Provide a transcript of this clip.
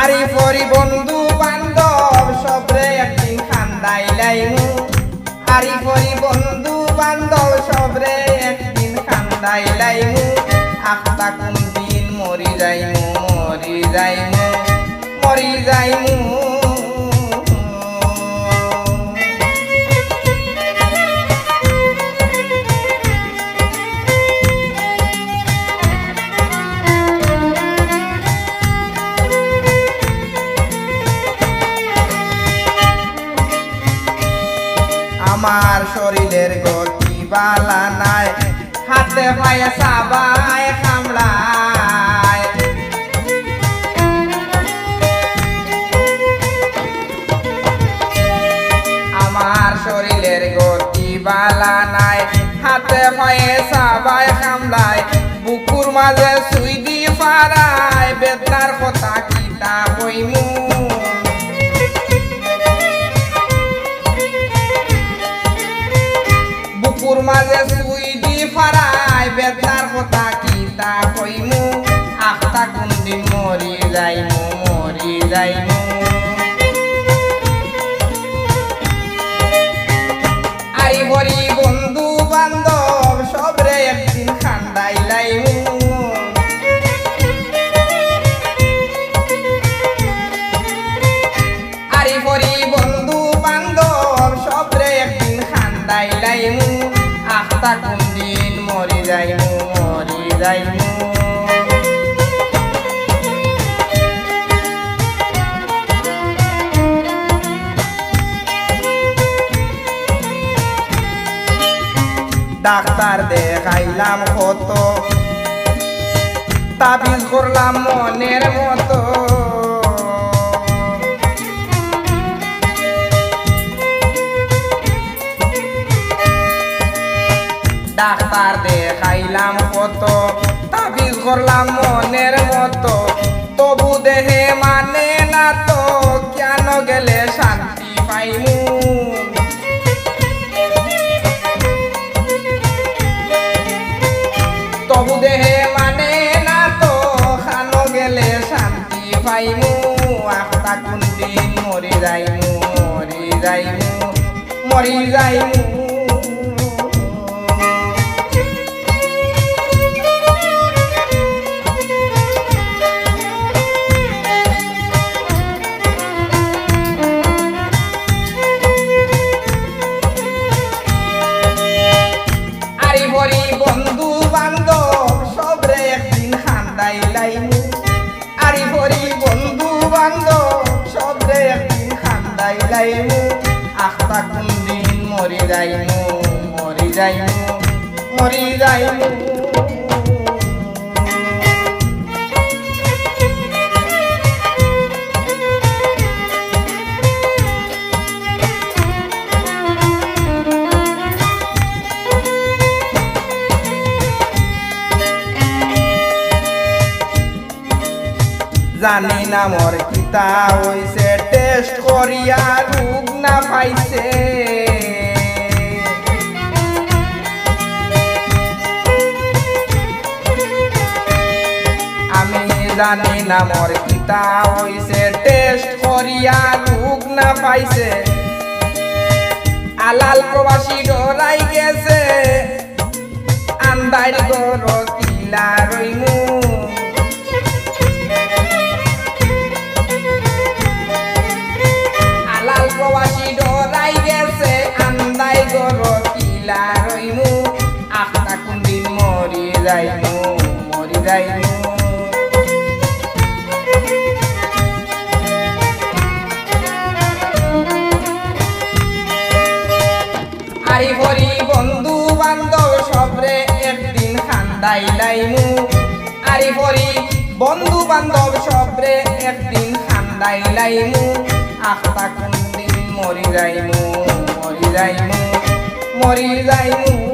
আরি পরি বন্ধু বান্ধব, সবরে একদিন খান্দাই লাইমু আরি পরি বন্ধু বান্ধব, সবরে একদিন খান্দাই লাইমু আখতা কোন দিন মরি যাইমু মরি যাইমু মরি যাইমু। আমার শরীরের গতি বালা নাই। হাতে পায়ে সাবাই কামড়ায়। আমার শরীরের গতি বালা নাই। হাতে পায়ে সাবাই কামড়ায়। বুকুর মাঝে সুই দি পারায় বেদনার কথা কিতা কইমু? কইমু আখতা কোন দিন মরি যাইমু মরি যাইমু। আই ভরি বন্ধু বান্ধব, সবরে একদিন খান্দাই লাইমু। আরি ভরি বন্ধু বান্ধব, সবরে একদিন খান্দাই লাইমু। আখতা কোন দিন মরি যাইমু মরি যাইমু। ডাক্তার দেখাইলাম কত। তাবিজ করলাম মনের মতো। ডাক্তার দেখাইলাম কত। তাবিজ করলাম মনের মতো। যাইমু মরি যাইমু মরি যাইমু বন্ধু একদিন খান্দাই বন্ধু বান্ধব খান্দাই লাইমু আখতা কোন দিন মরি যাইমু মরি যাইমু মরি যাইমু। জানি না মোর কিতা হইছে। টেস্ট করিয়া রোগ না পাইছে আমি জানি না, মোর কিতা হইছে টেস্ট করিয়া রোগ না পাইছে আলাল প্রবাসী ডরাই গেছে। আন্দার গর কিলা রইমু। যাইমু আরি ভরি বন্ধু বান্ধব সবরে একদিন খান্দাই লাইমু আরি ভরি বন্ধু বান্ধব সবরে একদিন খান্দাই লাইমু আখতা কোন দিন মরি যাইমু মরি যাইমু মরি যাইমু।